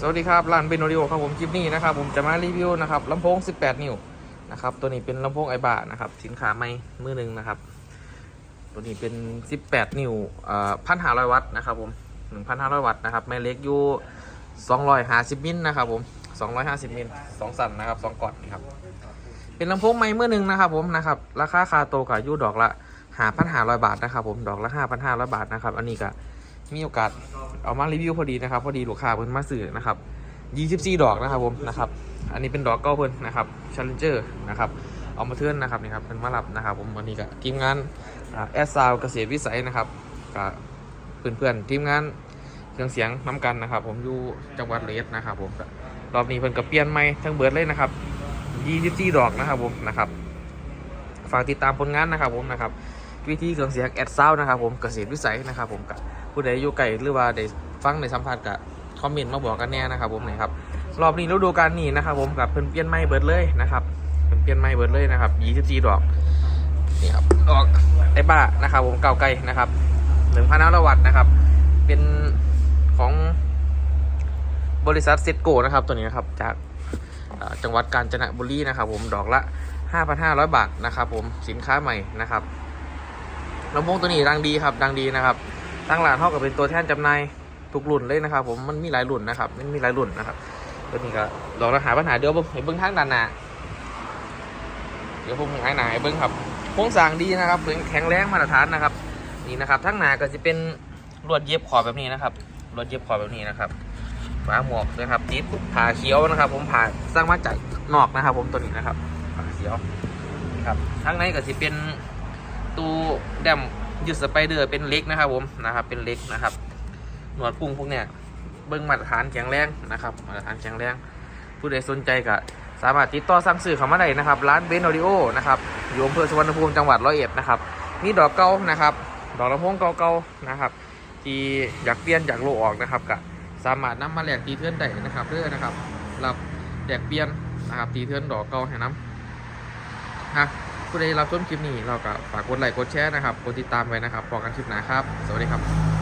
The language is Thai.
สวัสดีครับร้านเบนโอริโอครับผมคลิปนี้นะครับผมจะมารีวิวนะครับลำโพง 18 นิ้วนะครับตัวนี้เป็นลำโพงไอบานะครับสินค้าใหม่มือหนึ่งนะครับ ตัวนี้เป็น 18 นิ้วเอ่อพันห้าร้อยวัตต์นะครับผม1,500 วัตต์นะครับแม่เล็กอยู่250 มิลนะครับผม 250 มิลสองสั่นนะครับสองกอดนะครับเป็นลำโพงไม้มือหนึ่งนะครับผมนะครับราคาคาโตกับยูดอกละ5,500บาทนะครับผมดอกละ5,500บาทนะครับอันนี้ก็ มีโอกาสเอามารีวิวพอดีนะครับ พอดีลูกค้าเพิ่นมาซื้อนะครับ24 ดอกนะครับผมนะครับอันนี้เป็นดอกเก้าเพิ่นนะครับ Challenger นะครับเอามาเทื่อนนะครับนี่ครับเพิ่นมารับนะครับ ผมวันนี้ก็ทีมงานแอสซาวเกษตรวิสัยนะครับกับเพื่อนๆทีมงานเครื่องเสียงน้ำกันนะครับ ผมอยู่จังหวัดเลสนะครับ ผมรอบนี้เพิ่นก็เปลี่ยนใหม่ทั้งเบิร์ดเลยนะครับ24ดอกนะครับผมนะครับฝากติดตามผลงานนะครับผมนะครับวิธีเครื่องเสียงแอดซาวนะครับผมเกษตรวิสัยนะครับผมกับ ผู้ใดอยู่ไกลหรือว่าได้ฟังในสัมภาษณ์กับคอมเมนต์มาบอกกันแน่นะครับผมนะครับรอบนี้ฤดูกาลนี้นะครับผมกับเพิ่นเปลี่ยนไม้เบิร์ดเลยนะครับเพิ่นเปลี่ยนไม้เบิร์ดเลยนะครับ24ดอกนี่ครับดอกไอ้บ้านะครับ ผมเก่าไกลนะครับ1,500วัตต์นะครับ เป็นของบริษัทเซตโกนะครับตัวนี้นะครับจากจังหวัดกาญจนบุรีนะครับ ผมดอกละ5,500 บาทนะครับ ผมสินค้าใหม่นะครับลำโพงตัวนี้ดังดีครับดังดีนะครับ ตั้งร้านเท่ากับเป็นตัวแทนจำหน่ายทุกรุ่นเลยนะครับ ผมมันมีหลายรุ่นนะครับมันมีหลายรุ่นนะครับตัวนี้ก็ลองหาปัญหาเดี๋ยวผมให้เบิ้งทางด้านหน้าเดี๋ยวผมหายหนาให้เบิ้งครับโครงสร้างดีนะครับแข็งแรงมาตรฐานนะครับ นี่นะครับทั้งหน้าก็จะเป็นลวดเย็บขอบแบบนี้นะครับลวดเย็บขอบแบบนี้นะครับฝาหมวกนะครับติดผ่าเขียวนะครับ ผมผ่าสร้างมาจากนอกนะครับ ผมตัวนี้นะครับผ่าเขียวนี่ครับทั้งในก็จะเป็นตู้แดม ยึดสไปเดอร์เป็นเล็กนะครับผมนะครับเป็นเล็กนะครับ หนวดพุ่งพวกเนี้ยเบิ้งมาตรฐานแข็งแรงนะครับมาตรฐานแข็งแรง ผู้ใดสนใจก็สามารถติดต่อสั่งซื้อเข้ามาได้นะครับ ร้านเบนออดิโอนะครับอยู่อำเภอสุวรรณภูมิจังหวัดร้อยเอ็ดนะครับมีดอกเก่านะครับ ดอกลำโพงเก่าๆนะครับ ที่อยากเปลี่ยนอยากโลออกนะครับก็สามารถนำมาแลกตีเทือนได้นะครับเพื่อนะครับรับแลกเปลี่ยนนะครับตีเทือนดอกเก่าให้น้ำฮะ ผู้ใดรับชมคลิปนี้เราก็ฝากกดไลค์กดแชร์นะครับกดติดตามไว้นะครับพอกันคลิปหน้าครับ สวัสดีครับ